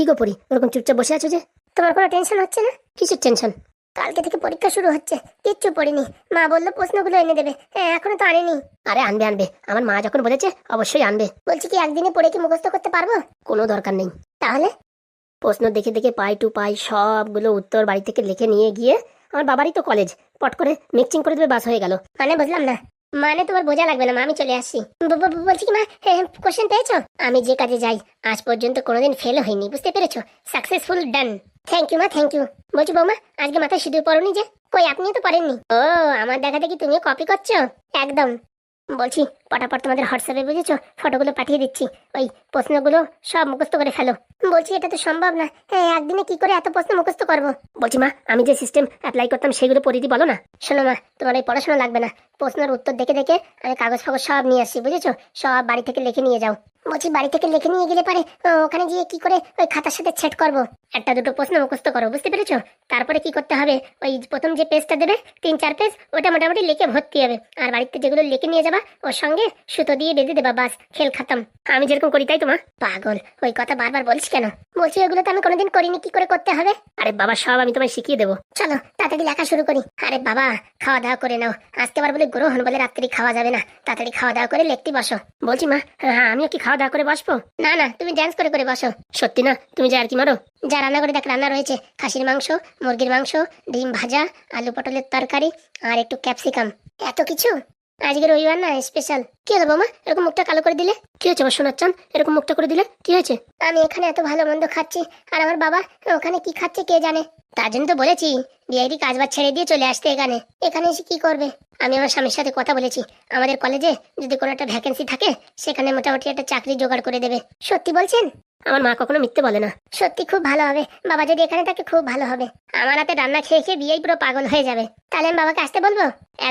কি গো পড়ি ওরকম চুপচাপ বসে আছো যে? তোমার কোনো টেনশন হচ্ছে না? কিসের টেনশন কালকে থেকে পরীক্ষা শুরু হচ্ছে, কিচ্ছু পড়িনি। মা বলল প্রশ্নগুলো এনে দেবে। হ্যাঁ এখনও তো আনেনি। আরে আনবে আনবে। আমার মা যখন বলেছে, অবশ্যই আনবে। বলছি কি, একদিনে পড়ে কি মুখস্থ করতে পারব? কোনো দরকার নেই। তাহলে? প্রশ্ন দেখে দেখে পাই টু পাই সবগুলো উত্তর বাড়ি থেকে লিখে নিয়ে গিয়ে, আমার বাবারই তো কলেজ পট করে মিক্সিং করে দেবে, বাস হয়ে গেল। মানে বুঝলাম না। মানে তোমার বোঝা লাগবে না, মা, আমি চলে আসছি। বলছি কি, মা কোশ্চেন পেয়েছ? আমি যে কাজে যাই, আজ পর্যন্ত কোনোদিন ফেল হয়নি বুঝতে পেরেছ? সাকসেসফুল ডান থ্যাংক ইউ মা থ্যাংক ইউ বলছি, বৌমা, আজকে মাথায় সিঁদুর পরনি যে? কই, আপনিও তো পারেননি। ও, আমার দেখা দেখি তুমিও কপি করছ? একদম। বলছি, পটাপট তোমাদের হোয়াটসঅ্যাপে, বুঝেছ? ফটোগুলো পাঠিয়ে দিচ্ছি। ওই প্রশ্নগুলো সব মুখস্থ করে ফেলো। বলছি, এটা তো সম্ভব না। হ্যাঁ একদিনে কি করে এত প্রশ্ন মুখস্থ করব? বলছি, মা, আমি যে সিস্টেম অ্যাপ্লাই করতাম সেগুলো দিই বলো না। শোনো, মা, তোমার এই পড়াশোনা লাগবে না। প্রশ্নের উত্তর দেখে দেখে আমি কাগজ ফাগজ সব নিয়ে আসছি, বুঝেছ? সব বাড়ি থেকে লিখে নিয়ে যাও। বলছি বাড়ি থেকে লিখে নিয়ে গেলে পারে ওখানে গিয়ে কি করে ওই খাতার সাথে ছেট করব? একটা দুটো প্রশ্ন মুখস্থ করো, বুঝতে পেরেছ? তারপরে কি করতে হবে? ওই প্রথম যে পেজটা দেবে, তিন চার পেজ ওটা মোটামুটি লিখে ভর্তি হবে। আর বাড়িতে যেগুলো লিখে নিয়ে যাবা, ওর সঙ্গে সুতো দিয়ে বেঁধে দেবা, বাস, খেল খাতাম। আমি যেরকম করি, তাই তোমার পাগল, ওই কথা বারবার বলিস কেন? বলছি ওগুলো তো আমি কোনোদিন করিনি, কি করে করতে হবে? আরে বাবা, সব আমি তোমায় শিখিয়ে দেবো। চলো, তাড়াতাড়ি লেখা শুরু করি। আরে বাবা, খাওয়া দাওয়া করে নাও। আজকে আবার বলে গ্রহণ বলে রাত্রি খাওয়া যাবে না। তাড়াতাড়ি খাওয়া দাওয়া করে লিখতে বসো। বলছি মা হ্যাঁ আমিও কি খাওয়া দাওয়া করে বসবো? না না, তুমি ড্যান্স করে করে বসো। সত্যি না, তুমি যা আর কি মারো? যা রান্না করে দেখ, রান্না রয়েছে। খাসির মাংস, মুরগির মাংস, ডিম ভাজা, আলু পটলের তরকারি আর একটু ক্যাপসিকাম। এত কিছু? আজকে রবিবার না স্পেশাল কি হলো বৌমা? এরকম মুখটা কালো করে দিলে? কি হয়েছে আমার চান এরকম মুখটা করে দিলে? কি হয়েছে? আমি এখানে এত ভালো মন্দ খাচ্ছি, আর আমার বাবা, ওখানে কি খাচ্ছে কে জানে? তার জন্য তো বলেছি, বিআইডি কাজ বাজ ছেড়ে দিয়ে চলে আসতে এখানে। এখানে এসে কি করবে? আমি আমার স্বামীর সাথে কথা বলেছি। আমাদের কলেজে যদি কোনো একটা ভ্যাকেন্সি থাকে, সেখানে মোটামুটি একটা চাকরি জোগাড় করে দেবে। সত্যি বলছেন? আমার মা কখনো মিথ্যে বলে না। সত্যি খুব ভালো হবে। বাবা যদি এখানে থাকে, খুব ভালো হবে। আমার হাতে রান্না খেয়ে খেয়ে বিয়েই পুরো পাগল হয়ে যাবে। তাহলে আমি বাবাকে আসতে বলব?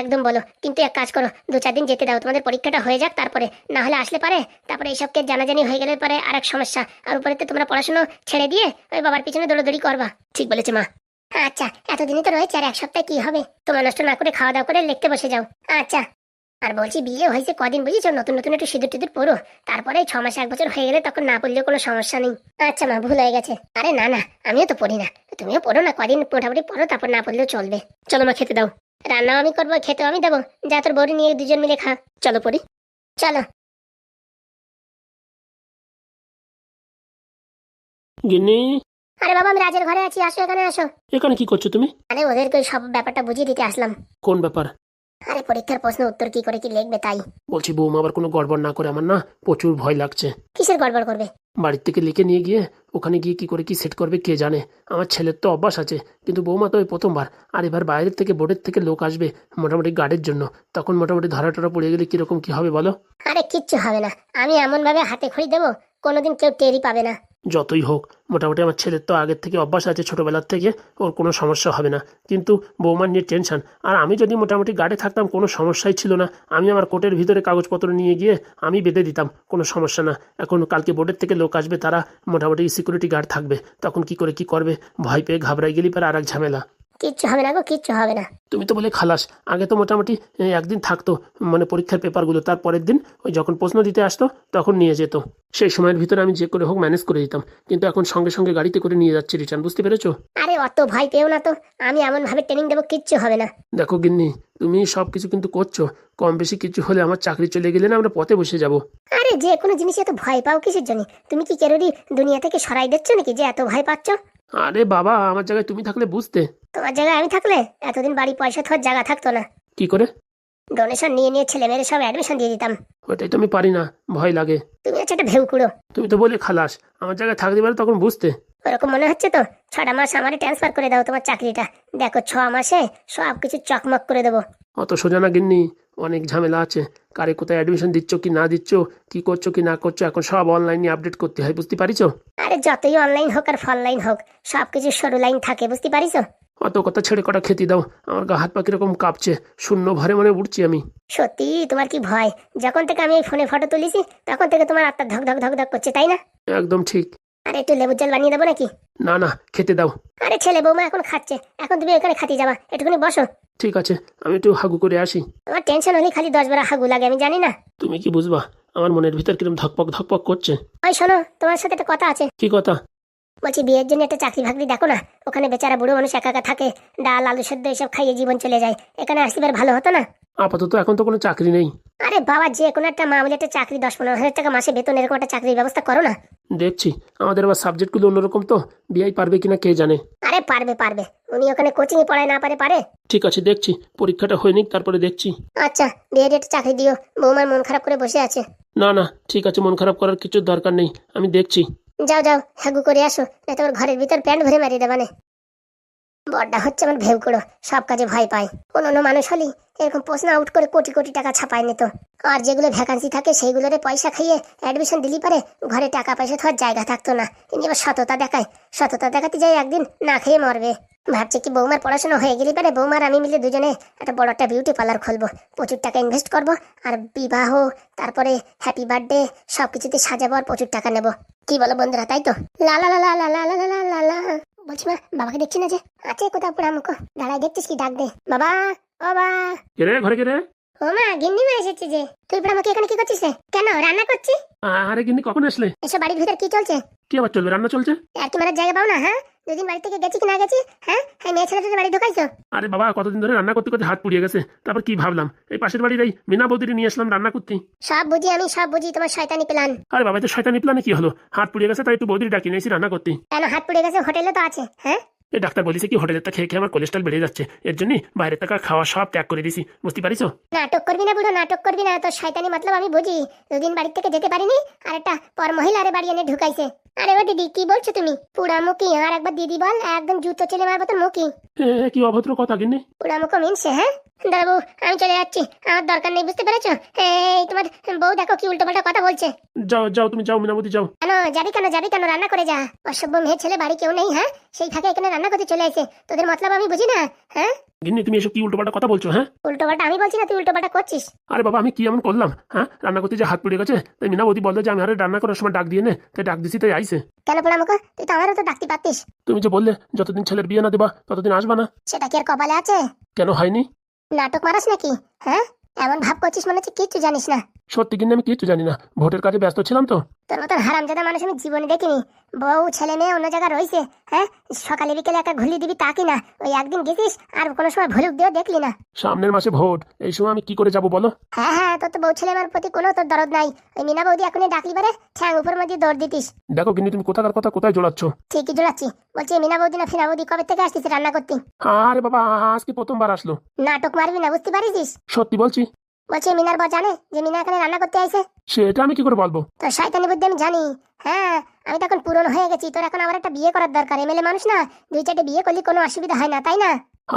একদম বলো। কিন্তু এক কাজ করো, দু চার দিন যেতে দাও। তোমাদের পরীক্ষাটা হয়ে যাক তারপরে। না হলে আসলে পারে, তারপরে এইসবকে জানাজানি হয়ে গেলে পরে আর এক সমস্যা। আর উপরে তো তোমরা পড়াশোনা ছেড়ে দিয়ে ওই বাবার পিছনে দৌড়দৌড়ি করবা। ঠিক বলেছে মা। আচ্ছা এতদিনই তো রয়েছে আর এক সপ্তাহে কি হবে? তোমার নষ্ট না করে খাওয়া দাওয়া করে লিখতে বসে যাও। আচ্ছা। আর বলছি, বিয়ে হয়েছে কদিন বুঝেছ? নতুন নতুন একটু সিঁদুর টিঁদুর পড়ো তারপরে ছ মাস এক বছর হয়ে গেলে তখন না পড়লেও কোনো সমস্যা নেই। আচ্ছা মা, ভুল হয়ে গেছে। আরে না না, আমিও তো পড়ি না। তুমিও পড়ো না, কদিন মোটামুটি পড়ো, তারপর না পড়লেও চলবে। চলো মা, খেতে দাও। রান্নাও আমি করব, খেতেও আমি দেবো। যা তোর বড়ি নিয়ে দুজন মিলে খা। চলো পড়ি। চলো। গিন্নি। আরে বাবা আমি রাজের ঘরে আছি আসো এখানে আসো। এখানে কি করছ তুমি? আরে ওদেরকে সব ব্যাপারটা বুঝিয়ে দিতে আসলাম। কোন ব্যাপার? আরে পরীক্ষার প্রশ্ন উত্তর কি করে কি লিখবে তাই। বলছি বৌমা আবার কোনো গড়বড় না করে আমার না প্রচুর ভয় লাগছে। কিসের গড়বড় করবে? বাড়ির থেকে লিখে নিয়ে গিয়ে ওখানে গিয়ে কি করে কি সেট করবে কে জানে? আমার ছেলের তো অভ্যাস আছে কিন্তু বৌমা তো ওই প্রথমবার। আর এবার বাইরের থেকে বোর্ডের থেকে লোক আসবে মোটামুটি গার্ডের জন্য। তখন মোটামুটি ধরা টরা পড়ে গেলে কীরকম কি হবে বলো? আরে কিচ্ছু হবে না। আমি এমন ভাবে হাতে খড়ি দেবো কোনোদিন কেউ টেরই পাবে না। যতই হোক, মোটামুটি আমার ছেলের তো আগের থেকে অভ্যাস আছে ছোটোবেলার থেকে, ওর কোনো সমস্যা হবে না। কিন্তু বৌমার নিয়ে টেনশান আর আমি যদি মোটামুটি গার্ডে থাকতাম, কোনো সমস্যাই ছিল না। আমি আমার কোর্টের ভিতরে কাগজপত্র নিয়ে গিয়ে আমি বেঁধে দিতাম, কোনো সমস্যা না। এখন কালকে বোর্ডের থেকে লোক আসবে, তারা মোটামুটি সিকিউরিটি গার্ড থাকবে। তখন কি করে কি করবে? ভয় পেয়ে ঘাবড়াই গেলি পরে আর এক ঝামেলা। কিচ্ছু হবে না গো কিচ্ছু হবে না। তুমি তো বলে খালাস আগে তো মোটামুটি এ, একদিন থাকতো মানে পরীক্ষার পেপারগুলো তার পরের দিন ওই যখন প্রশ্ন দিতে আসতো তখন নিয়ে যেত। সেই সময়ের ভিতরে আমি যে করে হোক ম্যানেজ করে দিতাম কিন্তু এখন সঙ্গে সঙ্গে গাড়িতে করে নিয়ে যাচ্ছি রিটার্ন বুঝতে পেরেছ? আরে অত ভয় পেও না তো আমি এমন ভাবে ট্রেনিং দেবো কিচ্ছু হবে না। দেখো গিন্নি তুমি সব কিছু কিন্তু করছ কম বেশি কিছু হলে আমার চাকরি চলে গেলে না আমরা পথে বসে যাব। আরে যে কোনো জিনিস এত ভয় পাও কিসের জন্য? তুমি কি কেরোরই দুনিয়া থেকে সরাই দিচ্ছ নাকি যে এত ভয় পাচ্ছ? আরে বাবা আমার জায়গায় তুমি থাকলে বুঝতে। তোমার জায়গায় আমি থাকলে? এতদিন বাড়ি পয়সা থাকার জায়গা থাকতো না। কি করে? ডোনেশন নিয়ে নিয়ে ছেলে মেয়েদের সব অ্যাডমিশন দিয়ে দিতাম। ওটাই তো আমি পারি না ভয় লাগে। তুমি হচ্ছে একটা ভেউ কুড়ো। তুমি তো বলে খালাস আমার জায়গায় থাকতে পারে তখন বুঝতে। ওরকম মনে হচ্ছে তো? ছটা মাস আমারে ট্রান্সফার করে দাও তোমার চাকরিটা। দেখো ছ মাসে সব কিছু চকমক করে দেবো। অত সোজা না গিন্নি অনেক ঝামেলা আছে। কারে কোথায় অ্যাডমিশন দিচ্ছ কি না দিচ্ছ কি করছ কি না করছ এখন সব অনলাইনে আপডেট করতে হয় বুঝতে পারিছো? আরে যতই অনলাইন হোক আর ফনলাইন হোক সব কিছু সরু লাইন থাকে বুঝতে পারিস অত কথা ছেড়ে কটা খেতে দাও আমার গা হাত পা কীরকম কাঁপছে শূন্য ভরে মনে উঠছি আমি। সত্যি? তোমার কি ভয়? যখন থেকে আমি এই ফোনে ফটো তুলেছি তখন থেকে তোমার আত্মা ধক ধক ধক ধক করছে তাই না? একদম ঠিক। আরে একটু লেবুর জল বানিয়ে দেবো নাকি? না না খেতে দাও। আরে ছেলে বৌমা এখন খাচ্ছে এখন তুমি এখানে খাতি যাবা একটুখানি বসো। ঠিক আছে আমি একটু হাগু করে আসি। আমার টেনশন হলে খালি দশ বার হাগু লাগে আমি জানি না। তুমি কি বুঝবা আমার মনের ভিতর কিরম ধকপক ধকপক করছে? ওই শোনো তোমার সাথে একটা কথা আছে। কি কথা? বলছি বিয়ের জন্য একটা চাকরি ফাকরি দেখো না ওখানে বেচারা বুড়ো মানুষ একা একা থাকে ডাল আলু সেদ্ধ এসব খাইয়ে জীবন চলে যায় এখানে আসিবার ভালো হতো না? আপাতত এখন তো কোনো চাকরি নেই। আরে বাবা যে কোনো একটা মামুলি একটা চাকরি দশ পনেরো হাজার টাকা মাসে বেতন এরকম একটা চাকরির ব্যবস্থা করো না। দেখছি আমাদের আবার সাবজেক্টগুলো অন্যরকম তো বিআই পারবে কিনা কে জানে। আরে পারবে পারবে। উনি ওখানে কোচিং এ পড়ায় না পারে পারে? ঠিক আছে দেখছি পরীক্ষাটা হয়নি তারপরে দেখছি। আচ্ছা বিয়ের একটা চাকরি দিও। বৌমার মন খারাপ করে বসে আছে। না না ঠিক আছে মন খারাপ করার কিছু দরকার নেই আমি দেখছি। যাও যাও হাগু করে আসো না তোমার ঘরের ভিতর প্যান্ট ভরে মারিয়ে দেবানে বড্ডা হচ্ছে আমার ভেউ করো সব কাজে ভয় পায় অন্য মানুষ হলি এরকম প্রশ্ন আউট করে কোটি কোটি টাকা ছাপায় নিত আর যেগুলো ভ্যাকান্সি থাকে সেইগুলোরে পয়সা খাইয়ে অ্যাডমিশন দিলি পারে ঘরে টাকা পয়সা থাকার জায়গা থাকতো না তিনি এবার সততা দেখায় সততা দেখাতে যাই একদিন না খেয়ে মরবে ভাবছে কি বৌমার পড়াশোনা হয়ে গেলি পারে বৌমার আমি মিলে দুজনে একটা বড় একটা বিউটি পার্লার খুলবো প্রচুর টাকা ইনভেস্ট করব আর বিবাহ তারপরে হ্যাপি বার্থডে সব কিছুতে সাজাবো আর প্রচুর টাকা নেব কি বলো বন্ধুরা তাই তো লা লা লা লা লা লা লা লা বলছি মা বাবাকে দেখছি না যে। আছে কোথাও পোড়া মুখো। দাঁড়ায় দেখছিস কি? ডাক দে। বাবা ও বাবা কে রে? ঘরে কে রে? ও মা গিন্নি মা এসেছে যে। তুই পোড়া মুখে এখানে কি করছিস রে? কেন? রান্না করছি। আরে কিন্তু কখন আসলে? এসব বাড়ির ভিতর কি চলছে? কি আবার চলবে? রান্না চলছে? আর কি মারার জায়গা পাও না হ্যাঁ? দুদিন বাড়ি থেকে গেছি কি না গেছি হ্যাঁ? হ্যাঁ মেয়ে বাড়ি ঢুকাইছো? আরে বাবা কতদিন ধরে রান্না করতে করতে হাত পুড়িয়ে গেছে। তারপর কি ভাবলাম? এই পাশের বাড়ির এই মিনা বৌদিরে নিয়ে আসলাম রান্না করতে। সব বুঝি আমি সব বুঝি তোমার শয়তানি প্ল্যান আরে বাবা তো শয়তানি প্লানে কি হলো? হাত পুড়িয়ে গেছে তাই একটু বৌদির ডাকি নিয়েছি রান্না করতে। কেন হাত পুড়ে গেছে? হোটেলে তো আছে হ্যাঁ? ডাক্তার বলেছে কি হোটেলের তা খেয়ে খেয়ে আমার কোলেস্ট্রল বেড়ে যাচ্ছে। এর জন্য বাইরে টাকা খাওয়া সব ত্যাগ করে দিছি। বুঝতে পারিস? নাটক করবি না বুড়ো, নাটক করবি না। তোর শয়তানি মতলব আমি বুঝি। দুদিন বাড়ি থেকে যেতে পারিনি আর একটা পর মহিলারে বাড়ি এনে ঢুকাইছে। আরে ও দিদি কি বলছো তুমি? পুরা মুখি আর একবার দিদি বল একদম জুতো চলে মারবো তোর মুখি। এ কি অভদ্র কথা কিনে পুরা মুখো মিনছে হ্যাঁ? দাঁড়াবো আমি চলে যাচ্ছি। আমার দরকার নেই বুঝতে পেরেছ? এই তোমার বউ দেখো কি উল্টো পাল্টা কথা বলছে। যাও যাও তুমি যাও মিনা যাও। কেন যাবি কেন যাবি কেন রান্না করে যা। অসভ্য মেয়ে ছেলে বাড়ি কেউ নেই হ্যাঁ? সেই ফাঁকে এখানে রান্না করতে চলে আসে তোদের মতলব আমি বুঝি না হ্যাঁ? গিন্নি তুমি এসব কি উল্টোপাল্টা কথা বলছো হ্যাঁ? উল্টো পাল্টা আমি বলছি না তুই উল্টো পাল্টা করছিস? আরে বাবা আমি কি এমন করলাম হ্যাঁ? রান্না করতে যে হাত পুড়ে গেছে তাই মিনা বৌদি বলল যে আমি আরে রান্না করার সময় ডাক দিয়ে নে তাই ডাক দিছি তাই আইসে কেন পোড়া মুখো? তুই তো আমারও তো ডাকতে পারতিস। তুমি যে বললে যতদিন ছেলের বিয়ে না দেবা ততদিন আসবা না। সেটা কি আর কপালে আছে? কেন হয়নি? নাটক মারাস নাকি হ্যাঁ? এমন ভাব করছিস মনে হচ্ছে কিচ্ছু জানিস না। সত্যি কিন্তু আমি কিচ্ছু জানি না। ভোটের কাজে ব্যস্ত ছিলাম তো। তোর মতন হারামজাদা মানুষ আমি জীবনে দেখিনি। বউ ছেলে মেয়ে অন্য জায়গায় রয়েছে হ্যাঁ? সকালে বিকেলে একটা ঘুলি দিবি তা কি না ওই একদিন গেছিস আর কোনো সময় ভুলুক দিয়েও দেখলি না। সামনের মাসে ভোট এই সময় আমি কি করে যাব বলো? হ্যাঁ হ্যাঁ তোর তো বউ ছেলে আমার প্রতি কোনো তোর দরদ নাই। ওই মিনা বৌদি এখনই ডাকলি পারে ঠ্যাং উপর মধ্যে দৌড় দিতিস। দেখো কিন্তু তুমি কোথাকার কথা কোথায় জোড়াচ্ছ? ঠিকই জোড়াচ্ছি। বলছি মিনা বৌদি না ফিনা বৌদি কবে থেকে আসতিস রান্না করতি? আরে বাবা আজকে প্রথমবার আসলো? নাটক মারবি না বুঝতে পারিস সত্যি বলছি? বলছি মিনার বর জানে যে মিনা এখানে রান্না করতে আইছে। সেটা আমি কি করে বলব? তো শয়তানি বুদ্ধি আমি জানি। হ্যাঁ আমি তো এখন পুরনো হয়ে গেছি তোর এখন আমার একটা বিয়ে করার দরকার। এমএলএ মানুষ না দুই চারটে বিয়ে করলে কোনো অসুবিধা হয় না তাই না?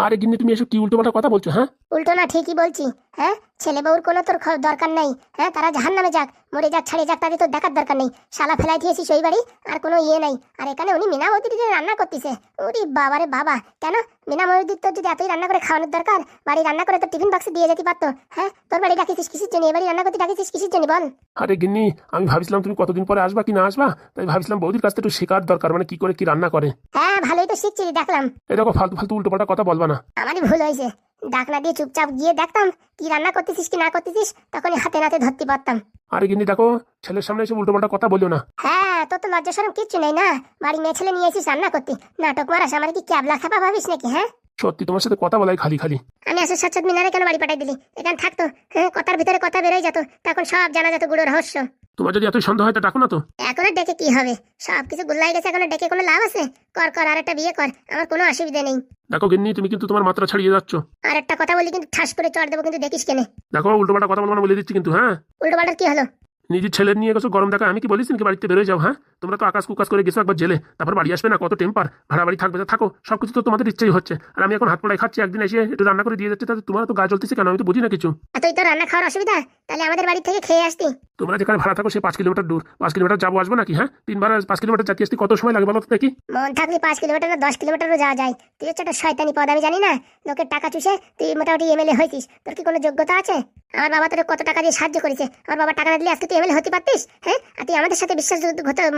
আরে গিন্নি তুমি এসব কি উল্টোপাল্টা কথা বলছো হ্যাঁ? উল্টো না ঠিকই বলছি। হ্যাঁ ছেলে বউর কোনো তোর দরকার নাই হ্যাঁ? তারা জাহান নামে যাক মরে যাক ছাড়ে যাক তাদের তোর দেখার দরকার নেই। শালা ফেলাই দিয়েছিস ওই বাড়ি আর কোনো ইয়ে নাই। আর এখানে উনি মিনা মৌদির রান্না করতেছে ওরে বাবারে বাবা কেন? মিনা মৌদির তোর যদি এতই রান্না করে খাওয়ানোর দরকার বাড়ি রান্না করে তোর টিফিন বক্সে দিয়ে যেতে পারতো হ্যাঁ? তোর বাড়ি ডাকিছিস কিসের জন্য? এ বাড়ি রান্না করতে ডাকিছিস কিসের জন্য? বল। আরে গিন্নি আমি ভাবছিলাম তুমি কতদিন পরে আসবা কি না আসবা তাই ভাবছিলাম বৌদির কাছ থেকে একটু শেখার দরকার মানে কি করে কি রান্না করে। হ্যাঁ ভালোই তো শিখছিলি দেখলাম। এরকম ফালতু ফালতু উল্টোপাল্টা কথা বলবা না। আমারই ভুল হয়েছে। ডাক না দিয়ে চুপচাপ গিয়ে দেখতাম কি রান্না করতেছিস কি না করতেছিস তখনই হাতে নাতে ধরতে পারতাম। আরে গিন্নি দেখো ছেলের সামনে এসে উল্টোপাল্টা কথা বলিও না। হ্যাঁ তোর তো লজ্জা সরম কিচ্ছু নেই না? বাড়ি মেয়ে ছেলে নিয়ে এসিস রান্না করতে। নাটক মারাস আমার কি ক্যাবলা খাপা ভাবিস নাকি হ্যাঁ? সত্যি তোমার সাথে কথা বলাই খালি খালি। আমি আসলে সাচ্চাত মিনারে কেন বাড়ি পাঠাই দিলি? এখানে থাকতো হ্যাঁ কথার ভিতরে কথা বেরোয় যেত তখন সব জানা যেত গুড়ো রহস্য। তোমার যদি এত সন্দেহ হয় তা ডাকো না তো। এখন আর ডেকে কি হবে? সব কিছু গুল্লাই গেছে এখন আর ডেকে কোনো লাভ আছে? কর কর আর একটা বিয়ে কর আমার কোনো অসুবিধা নেই। দেখো গিন্নি তুমি কিন্তু তোমার মাত্রা ছাড়িয়ে যাচ্ছ। আর একটা কথা বলি কিন্তু ঠাস করে চড় দেবো কিন্তু দেখিস কেনে। দেখো উল্টোপাল্টা কথা বলব না বলে দিচ্ছি কিন্তু হ্যাঁ? উল্টো পাল্টার কি হলো? নিজের ছেলের নিয়ে গেছো গরম দেখা আমি কি বলিস নাকি বাড়িতে বেরোয় যাও হ্যাঁ? তোমরা তো আকাশ কুকাশ করে গেছো একবার জেলে তারপর বাড়ি আসবে না কত টেম্পার ভাড়া বাড়ি থাকবে থাকো সব কিছু তো তোমাদের ইচ্ছেই হচ্ছে। আর আমি এখন হাত পড়াই খাচ্ছি একদিন এসে একটু রান্না করে দিয়ে যাচ্ছে তাতে তোমার তো গা জ্বলতেছে কেন? আমি তো বুঝি না কিছু। আর তুই তো রান্না খাওয়ার অসুবিধা তাহলে আমাদের বাড়ি থেকে খেয়ে আসতি। তোমরা যেখানে ভাড়া থাকো সে পাঁচ কিলোমিটার দূর। পাঁচ কিলোমিটার যাব আসব নাকি হ্যাঁ? তিনবার পাঁচ কিলোমিটার যাতে আসতে কত সময় লাগবে বলো তো দেখি? মন থাকলে পাঁচ কিলোমিটার দশ কিলোমিটারও যাওয়া যায়। তুই হচ্ছে একটা শয়তানি পদ আমি জানি না। লোকের টাকা চুষে তুই মোটামুটি এমএলএ হয়েছিস। তোর কি কোনো যোগ্যতা আছে? আমার বাবা তোর কত টাকা দিয়ে সাহায্য করেছে? আমার বাবা টাকা না দিলে আজকে এমএলএ হতে পারতিস? হ্যাঁ? আর তুই আমাদের সাথে বিশ্বাস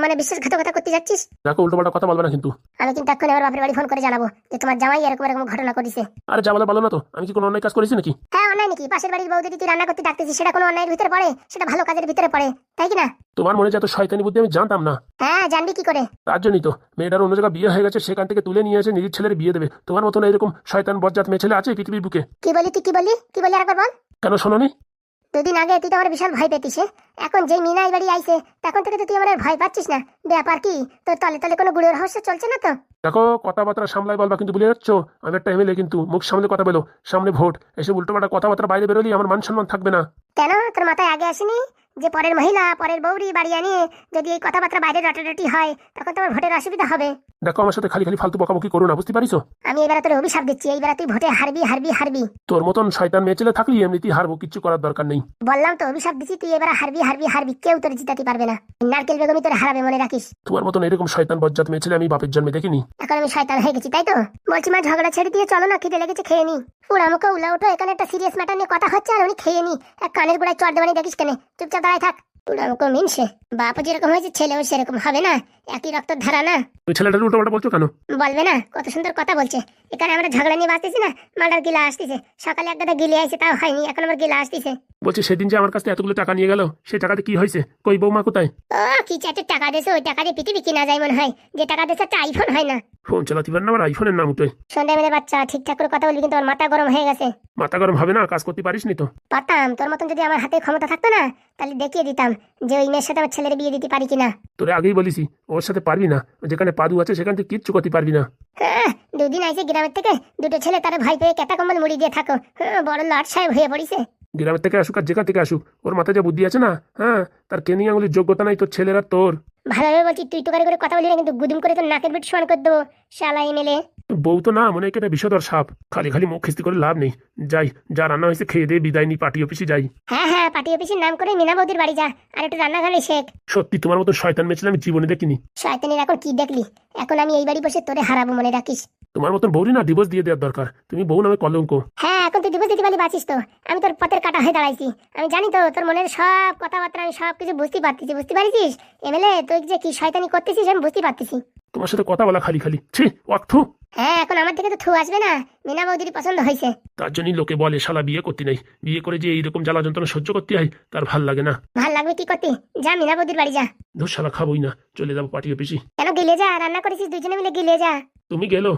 মানে বিশ্বাসঘাতকতা করতে যাচ্ছিস? দেখো উল্টোপাল্টা কথা বলবে না কিন্তু। আমি কিন্তু এখন এবার বাপের বাড়ি ফোন করে জানাব যে তোমার জামাই এরকম এরকম ঘটনা করেছে। আরে যা বলো না তো। আমি কি কোনো অন্যায় কাজ করেছি নাকি? হ্যাঁ অন্যায় নাকি? পাশের বাড়ির বউ যদি তুই রান্না করতে ডাকতেছিস সেটা কোনো অন্যায়ের ভিতরে পড়ে? সেটা ভালো কাজের ভিতরে পড়ে তাই কি না? তোমার মনে যত শয়তানি বুদ্ধি আমি জানতাম না। হ্যাঁ জানবি কি করে? তার জন্যই তো মেয়েটার অন্য জায়গায় বিয়ে হয়ে গেছে সেখান থেকে তুলে নিয়ে এসে নিজের ছেলের বিয়ে দেবে। তোমার মতন এরকম শয়তান বজ্জাত মেয়ে ছেলে আছে পৃথিবীর বুকে? কি বলি তুই? কি বলি? কি বলি? আরেকবার বল। কেন শোনোনি? দুদিন আগে তুই তো আমার বিশাল ভয় পেতিস? এখন যে মিনা এই বাড়ি আইছে তখন থেকে তো তুই আমার ভয় পাচ্ছিস না। ব্যাপার কি? তোর তলে তলে কোনো গুড়ের রহস্য চলছে না তো? দেখো কথাবার্তা সামলাই বলবা কিন্তু ভুলে যাচ্ছ। আমি একটা এমএলএ কিন্তু মুখ সামনে কথা বলো। সামনে ভোট এসে উল্টো উল্টোপাল্টা কথাবার্তা বাইরে বেরোলি আমার মান সম্মান থাকবে না। কেন? তোর মাথায় আগে আসেনি? যে পরের মহিলা পরের বৌরি বাড়ি আনিয়ে যদি এই কথাবার্তা বাইরে রটারটি হয় তখন তোমার ভোটের অসুবিধা হবে। দেখো আমার সাথে খালি খালি ফালতু বকাবকি করো না বুঝতে পারিছো? আমি এবারে তোর অভিশাপ দিচ্ছি এইবার তুই ভোটে হারবি হারবি হারবি। তোর মতন শয়তান মেয়ে ছেলে থাকলি এমনিতেই হারবো কিচ্ছু করার দরকার নেই। বললাম তো অভিশাপ দিচ্ছি তুই এবার হারবি হারবি হারবি কেউ তোর জিতাতে পারবে না। নারকেল বেগমই তোর হারাবে মনে রাখিস। তোমার মতন এরকম শয়তান বজ্জাত মেয়ে ছেলে আমি বাপের জন্মে দেখিনি। এখন আমি শয়তান হয়ে গেছি তাই তো? বলছি মা ঝগড়া ছেড়ে দিয়ে চলো না খিদে লেগেছে খেয়ে নি। পুরা আমাকে উলা ওঠো এখানে একটা সিরিয়াস ম্যাটার নিয়ে কথা হচ্ছে আর উনি খেয়ে নি। এক কানের গোড়ায় চড় দেবানি দেখিস কেন। চুপচাপ দাঁড়ায় মুখে মিনসে বাপও যেরকম হয়েছে ছেলেও সেরকম হবে না। একই রক্ত ধারা না। ওই ছেলেটার উল্টোপাল্টা বলছো কেন? বলবে না কত সুন্দর কথা বলছে। এখানে আমরা ঝগড়া নিয়ে বাঁচতেছি না মালটার গিলা আসতেছে। সকালে এক গাদা গিলে আসছে তাও হয়নি এখন আমার গিলা আসতেছে। বলছি সেদিন যে আমার কাছে এতগুলো টাকা নিয়ে গেল সেই টাকাতে কি হয়েছে? কই বৌমা কোথায়? ও কি চারটে টাকা দিয়েছে ওই টাকা দিয়ে পৃথিবী কিনা যায় মনে হয়। যে টাকা দিয়েছে একটা আইফোন হয় না। ফোন চালাতে পারেন আবার আইফোনের নাম উঠে। সন্ধ্যাবেলা বাচ্চা ঠিকঠাক করে কথা বলবি কিন্তু আমার মাথা গরম হয়ে গেছে। মাথা গরম হবে না কাজ করতে পারিস নি তো? পারতাম তোর মতন যদি আমার হাতে ক্ষমতা থাকতো না তাহলে দেখিয়ে দিতাম। যে ওই মেয়ের সাথে আমার ছেলের বিয়ে দিতে পারি কিনা? তোরে আগেই বলিসি ওর সাথে পারবি না। যেখানে পাদু আছে সেখান থেকে কিচ্ছু করতে পারবি না। হ্যাঁ দুদিন আইছে গ্রামের থেকে দুটো ছেলে তার ভাই পেয়ে কেতা কম্বল মুড়ি দিয়ে থাকো। হ্যাঁ, বড় লট সাহেব হয়ে পড়িছে। গ্রামের থেকে আসুক আর যেখান থেকে আসুক ওর মাথায় যা বুদ্ধি আছে না হ্যাঁ তার কেনি আঙুলির যোগ্যতা নাই তোর ছেলেরা তোর। ভালোভাবে বলছি তুই তো করে কথা বলি না কিন্তু গুদুম করে তোর নাকের বিট সমান করে দেবো। শালা এমএলএ বউ তো না মনে হয় এটা বিষধর সাপ। খালি খালি মুখ খিস্তি করে লাভ নেই। যাই যা রান্না হয়েছে খেয়ে দিয়ে বিদায় নি পার্টি অফিসে যাই। হ্যাঁ হ্যাঁ পার্টি অফিসের নাম করে মিনা বৌদির বাড়ি যা আর একটু রান্নাঘরে শেখ। সত্যি তোমার মতো শয়তান মেয়েছিল আমি জীবনে দেখিনি। শয়তানের এখন কি দেখলি? এখন আমি এই বাড়ি বসে তোরে হারাবো মনে রাখিস। তোমার মতন বউরি না ডিভোর্স দিয়ে দেওয়ার দরকার। তুমি বউ নামে কলঙ্ক। হ্যাঁ এখন তুই দিবস দিতে পারলি বাঁচিস তো। আমি তোর পথের কাটা হয়ে দাঁড়াইছি। আমি জানি তো তোর মনের সব কথাবার্তা আমি সব কিছু বুঝতে পারতেছি। বুঝতে পারছিস? এমএলএ তুই যে কি শয়তানি করতেছিস আমি বুঝতে পারতেছি। তোমার সাথে কথা বলা খালি খালি। ছি ওয়াক্থু হ্যাঁ এখন আমার থেকে তো থু আসবে না। মিনা বৌদির পছন্দ হয়েছে। তার জন্যই লোকে বলে শালা বিয়ে করতে নাই। বিয়ে করে যে এইরকম জ্বালা যন্ত্রণা সহ্য করতে হয় তার ভালো লাগে না। ভালো লাগবে কি করতে? যা মিনা বৌদির বাড়ি যা। ধর শালা খাবোই না। চলে যাব পার্টি অফিসে কেন গিলে যা? রান্না করেছিস দুজনে মিলে গিলে যা। তুমি গেলো?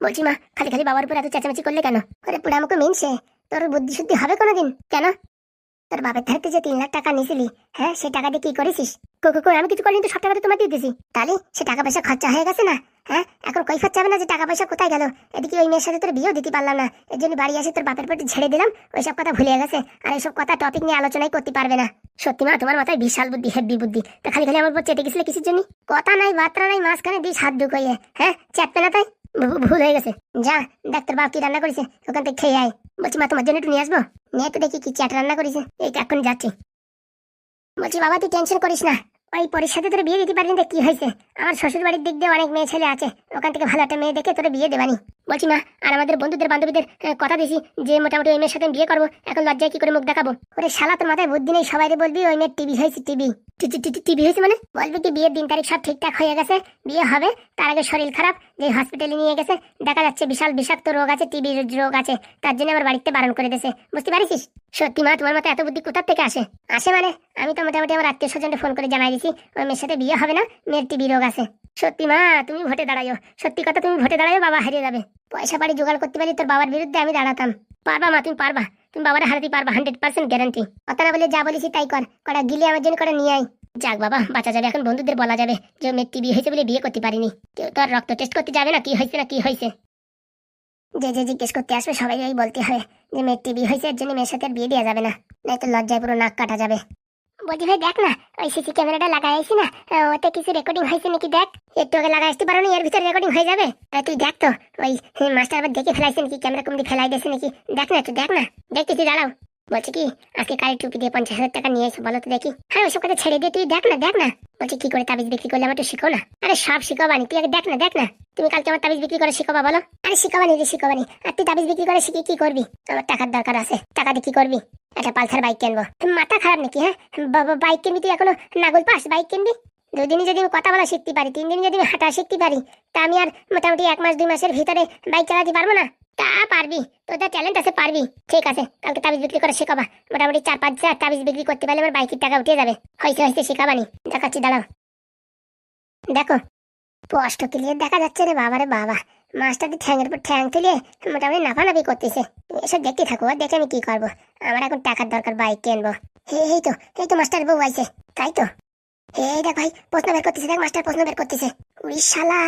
বলছি মা খালি খালি বাবার উপর এত চেঁচামেচি করলে কেন? আরে আমাকে মিনছে। তোর বুদ্ধি শুদ্ধি হবে কোনোদিন? কেন? তোর বাপের থাকতে যে তিন লাখ টাকা নিয়েছিলি হ্যাঁ সেই টাকা দিয়ে কি করেছিস? কো কো আমি কিছু করিনি তো, সব টাকা তো তোমার দিয়ে দিছি। তাহলে সে টাকা পয়সা খরচা হয়ে গেছে না? হ্যাঁ এখন কই খরচা হবে না যে টাকা পয়সা কোথায় গেল? এদিকে ওই মেয়ের সাথে তোর বিয়েও দিতে পারলাম না। এর জন্য বাড়ি আসে তোর বাপের পেটে ঝেড়ে দিলাম, ওইসব কথা ভুলে গেছে। আর এইসব কথা টপিক নিয়ে আলোচনাই করতে পারবে না। সত্যি মা, তোমার মাথায় বিশাল বুদ্ধি হেব্বি বুদ্ধি। তা খালি খালি আমার উপর চেটে গেছিলে কিসের জন্য? কথা নাই, বার্তা নাই, মাঝখানে দিস হাত ঢুকাইয়ে হ্যাঁ চাপবে না তাই? ভুল হয়ে গেছে। যা ডাক্তার বাপ কি রান্না করেছে, ওখান থেকে খেয়ে আয়। বলছি, মা, তোমার জন্য একটু নিয়ে আসব? নিয়ে তো দেখি কি চ্যাট রান্না করিস এই তো এখন যাচ্ছি। বলছি, বাবা, তুই টেনশন করিস না। ওই পরের সাথে তোর বিয়ে দিতে পারিনি তো কি হয়েছে? আমার শ্বশুর বাড়ির দিক দিয়ে অনেক মেয়ে ছেলে আছে। ওখান থেকে ভালো একটা মেয়ে দেখে তোর বিয়ে দেবানি। বলছি, মা, আর আমাদের বন্ধুদের, বান্ধবীদের কথা দিছি যে মোটামুটি ওই মেয়ের সাথে বিয়ে করব। এখন লজ্জায় কি করে মুখ দেখাবো? ওরে শালা, তোর মাথায় বুদ্ধি নেই, সবাই বলবি ওই মেয়ের টিভি হয়েছে, টিভি। টিভি হয়েছে মানে? বলবি কি বিয়ের দিন তারিখ সব ঠিকঠাক হয়ে গেছে? বিয়ে হবে, তার আগে শরীর খারাপ যে হসপিটালে নিয়ে গেছে, দেখা যাচ্ছে বিশাল বিষাক্ত রোগ আছে টিবি রোগ আছে, তার জন্য আমার বাড়িতে বারণ করে দিয়েছে। বুঝতে পারিস সত্যি মা, তোমার মতো এত বুদ্ধি কোথার থেকে আসে? আসে মানে? আমি তো মোটামুটি আমার আত্মীয় স্বজনকে ফোন করে জানাই দিছি। ওই মেয়ের সাথে বিয়ে হবে না, মেয়ের টিবি রোগ আছে। সত্যি মা, তুমি ভোটে দাঁড়াইও সত্যি কথা, তুমি ভোটে দাঁড়াইও বাবা হারিয়ে যাবে। পয়সা পাড়ি জোগাড় করতে পারি তোর বাবার বিরুদ্ধে আমি দাঁড়াতাম। পারবা মা, তুমি পারবা। তুমি বাবার হারাতে পারবা হান্ড্রেড পার্সেন্ট গ্যারান্টি না বলে যা বলেছি তাই কর। কটা গিলে আমার জন্য করে নিয়ে আয়। যাক বাবা, বাঁচা যাবে এখন বন্ধুদের বলা যাবে যে মেয়ের টিবি হয়েছে বলে বিয়ে করতে পারিনি। কেউ তো আর রক্ত টেস্ট করতে যাবে না, কি হয়েছে না কি হয়েছে? যে যে, জিজ্ঞেস করতে আসবে সবাই বলতে হবে। যে মেয়ের টিভি হয়েছে, এর জন্য মেয়ের সাথে বিয়ে দেওয়া যাবে না। নয়তো লজ্জায় পুরো নাক কাটা যাবে। বলছি, ভাই, দেখ না, ওই সিসি ক্যামেরাটা লাগাই আইছি না ওতে কিছু রেকর্ডিং হয়েছে নাকি দেখ। একটু আগে লাগাই আসতে পারো এর ভিতরে রেকর্ডিং হয়ে যাবে। তুই দেখ তো, ওই মাস্টার আবার দেখে ফেলাইছে নাকি ক্যামেরা কমদি ফেলাই দিয়েছে নাকি? দেখ না, একটু দেখ না, দেখতেছি, দাঁড়াও। বলছি কি, আজকে কারের টুপি দিয়ে পঞ্চাশ হাজার টাকা নিয়ে এসে, বলো তো দেখি। হ্যাঁ ওসব কথা ছেড়ে দিয়ে তুই, দেখ না দেখ না। বলছি, কি করে তাবিজ বিক্রি করলে আমার একটু শিখো না? আরে, সব শিখাবানি তুই আগে দেখ না দেখ না। তুমি কালকে আমার তাবিজ বিক্রি করে শিখাবা, বলো। আরে শিখাবানি রে শিখাবানি আর তুই তাবিজ বিক্রি করে শিখে কি করবি? আমার টাকার দরকার আছে, টাকা দিয়ে কি করবি? একটা পালসার বাইক কিনবো। মাথা খারাপ নাকি হ্যাঁ? বাইক কিনবি তুই এখনও? নাগল পাস, বাইক কিনবি? দুদিনই যদি আমি কথা বলা শিখতে পারি তিন দিন যদি আমি হাঁটা শিখতে পারি, তা আমি আর মোটামুটি এক মাস, দুই মাসের ভিতরে বাইক চালাতে পারব না? তা পারবি, তোর ট্যালেন্ট আছে পারবি। ঠিক আছে, কালকে তাবিজ বিক্রি করে শেখাবা। মোটামুটি চার পাঁচ হাজার তাবিজ বিক্রি করতে পারলে আমার বাইকের টাকা উঠে যাবে। হয়েছে হয়েছে শেখাবানি। দেখাচ্ছি, দাঁড়াও। দেখো স্পষ্ট ক্লিয়ার দেখা যাচ্ছে রে বাবা রে বাবা। মাছটা দিয়ে ঠ্যাংয়ের উপর ঠ্যাং তুলে মোটামুটি নাফানাফি করতেছে। এসব দেখতে থাকো দেখে আমি কি করব? আমার এখন টাকার দরকার, বাইক কিনবো। হে এই তো এই তো মাস্টার বউ আইছে। তাই তো? হে, দেখ ভাই, প্রশ্ন বের করতেছে, দেখ মাস্টার প্রশ্ন বের করতেছে। উড়ি শালা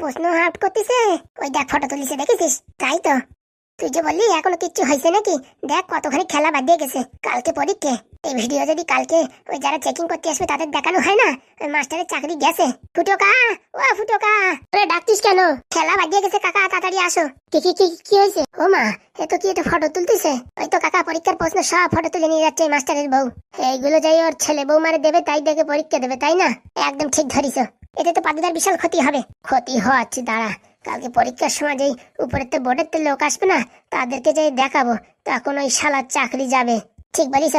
প্রশ্ন আউট করতেছে? ওই দেখ ফটো তুলিছে, দেখেছিস? তাই তো। তুই যে বললি, এখনও কিচ্ছু হয়েছে নাকি? দেখ, কতখানি খেলা বাদ দিয়ে গেছে। কালকে পরীক্ষে। এই ভিডিও যদি কালকে ওই যারা চেকিং করতে আসবে, তাদের দেখানো হয় না? ওই মাস্টারের চাকরি গেছে। ফুটোকা! ও ফুটোকা! তোরা ডাকতিস কেন? খেলা বাদ দিয়ে গেছে, কাকা, তাড়াতাড়ি আসো। কি কি কি কি হয়েছে? ও মা, এ তো কি এটা ফটো তুলতেছে? ওই তো কাকা, পরীক্ষার প্রশ্ন সব ফটো তুলে নিয়ে যাচ্ছে মাস্টারের বউ। এইগুলো যাই ওর ছেলে বউ মারে দেবে, তাই দেখে পরীক্ষা দেবে, তাই না? একদম ঠিক ধরিস এতে তো পাদুদার বিশাল ক্ষতি হবে। ক্ষতি হচ্ছে দাঁড়া। কালকে পরীক্ষার সময় যেই উপরের তো বোর্ডের তো লোক আসবে না, তাদেরকে যাই দেখাবো, তখন ওই শালার চাকরি যাবে। ঠিক বলিস।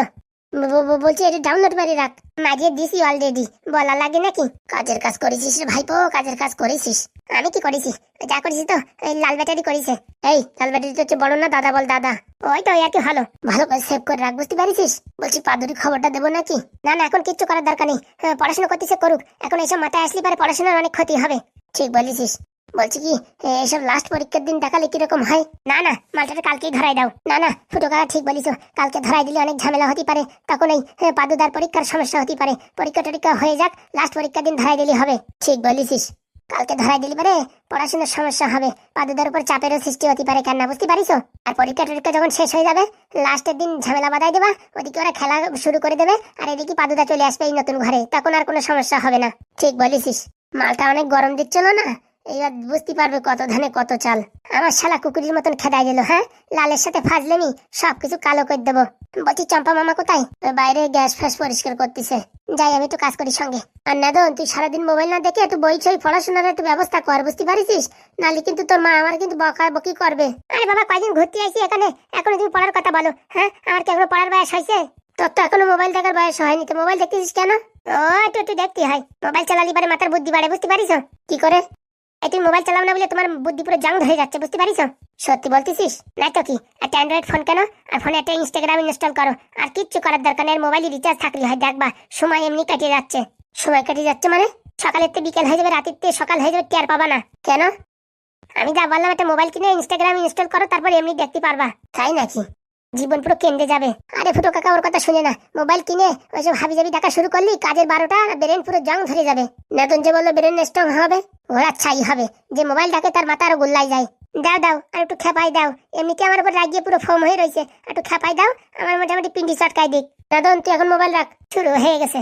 বলছি এটা ডাউনলোড মারি রাখ। মারিয়ে দিছি অলরেডি বলা লাগে নাকি? কাজের কাজ করেছিস রে ভাইপো কাজের কাজ করেছিস। আমি কি করেছি? যা করেছি তো এই লাল ব্যাটারি করেছে। এই লাল ব্যাটারি তো হচ্ছে বড় না দাদা বল দাদা। ওই তো আর কি ভালো। ভালো করে সেভ করে রাখ বুঝতে পারিস বলছি পাদুরি খবরটা দেবো নাকি? না না এখন কিচ্ছু করার দরকার নেই। হ্যাঁ, পড়াশোনা করতেছে করুক। এখন এইসব মাথায় আসলে পারে পড়াশোনার অনেক ক্ষতি হবে। ঠিক বলেছিস। বলছি কি এইসব লাস্ট পরীক্ষার দিন দেখালে কীরকম হয়? না না মালটাটা কালকেই ধরাই দাও। না না, ফুটো কাকা ঠিক বলিস কালকে ধরাই দিলে অনেক ঝামেলা হতে পারে। তখন এই পাদুদার পরীক্ষার সমস্যা হতে পারে। পরীক্ষা টরীক্ষা হয়ে যাক লাস্ট পরীক্ষার দিন ধরাই দিলে হবে। ঠিক বলিস কালকে ধরাই দিলি পারে পড়াশোনার সমস্যা হবে। পাদুদার উপর চাপেরও সৃষ্টি হতে পারে কেন বুঝতে পারিস? আর পরীক্ষা টরীক্ষা যখন শেষ হয়ে যাবে লাস্টের দিন ঝামেলা বাঁধাই দেবা, ওদিকে ওরা খেলা শুরু করে দেবে, আর এদিকে পাদুদা চলে আসবে এই নতুন ঘরে। তখন আর কোনো সমস্যা হবে না। ঠিক বলিস মালটা অনেক গরম দিচ্ছিল না? এইবার বুঝতে পারবে কত ধানে কত চাল। আমার শালা কুকুরের মতন খেদাই দিল হ্যাঁ? লালের সাথে ফাজলেমি সবকিছু কালো করে দেবো। বলছি, চম্পা মামা কোথায়? বাইরে গ্যাস ফ্যাস পরিষ্কার করতেছে। যাই, আমি তো কাজ করি সঙ্গে। আর নাদন, তুই সারাদিন মোবাইল না দেখে একটু বই ছই পড়াশোনার একটু ব্যবস্থা কর, বুঝতে পারিস নাহলে কিন্তু তোর মা আমার কিন্তু বকা বকি করবে। আরে বাবা, কয়দিন ঘুরতে আইছি এখানে? এখনও তুমি পড়ার কথা বলো হ্যাঁ? আমার কি এখনও পড়ার বয়স হয়েছে? তোর তো এখনও মোবাইল দেখার বয়স হয়নি, তো মোবাইল দেখতেছিস কেন? ও, একটু একটু দেখতে হয়। মোবাইল চালালি পারে মাথার বুদ্ধি বাড়ে, বুঝতে পারিস? কি করে? এই তুমি মোবাইল চালাও না বলে তোমার বুদ্ধি পুরো জাং হয়ে যাচ্ছে, বুঝতে পারিস? সত্যি বলতেছিস? না তো কি? একটা অ্যান্ড্রয়েড ফোন কেন? আর ফোনে একটা ইনস্টাগ্রাম ইনস্টল করো। আর কিচ্ছু করার দরকার নেই মোবাইলে রিচার্জ থাকলে হয়। দেখবা, সময় এমনি কাটিয়ে যাচ্ছে। সময় কাটিয়ে যাচ্ছে মানে? সকালের তো বিকেল হয়ে যাবে, রাতের তো সকাল হয়ে যাবে, টের পাবা না। কেন? আমি যা বললাম, একটা মোবাইল কিনে ইনস্টাগ্রাম ইনস্টল করো, তারপর এমনি দেখতে পারবা। তাই নাকি? জীবন পুরো কেন্দ্রে যাবে। আরে ফুটো কাকা, ওর কথা শুনে না। মোবাইল কিনে ওইসব হাবি জাবি ডাকা শুরু করলি, কাজের বারোটা ব্রেন পুরো জং ধরে যাবে। নতুন যে বলল ব্রেন স্ট্রং হবে ওরা ছাই হবে। যে মোবাইল ডাকে তার মাথা আরও গোল্লাই যায়। দাও দাও, আর একটু খেপাই দাও। এমনিতে আমার উপর রাগিয়ে পুরো ফর্ম হয়ে রয়েছে। একটু খেপাই দাও, আমার মোটামুটি পিন্ডি চটকাই দিক। দাদন, তুই এখন মোবাইল রাখ। শুরু হয়ে গেছে।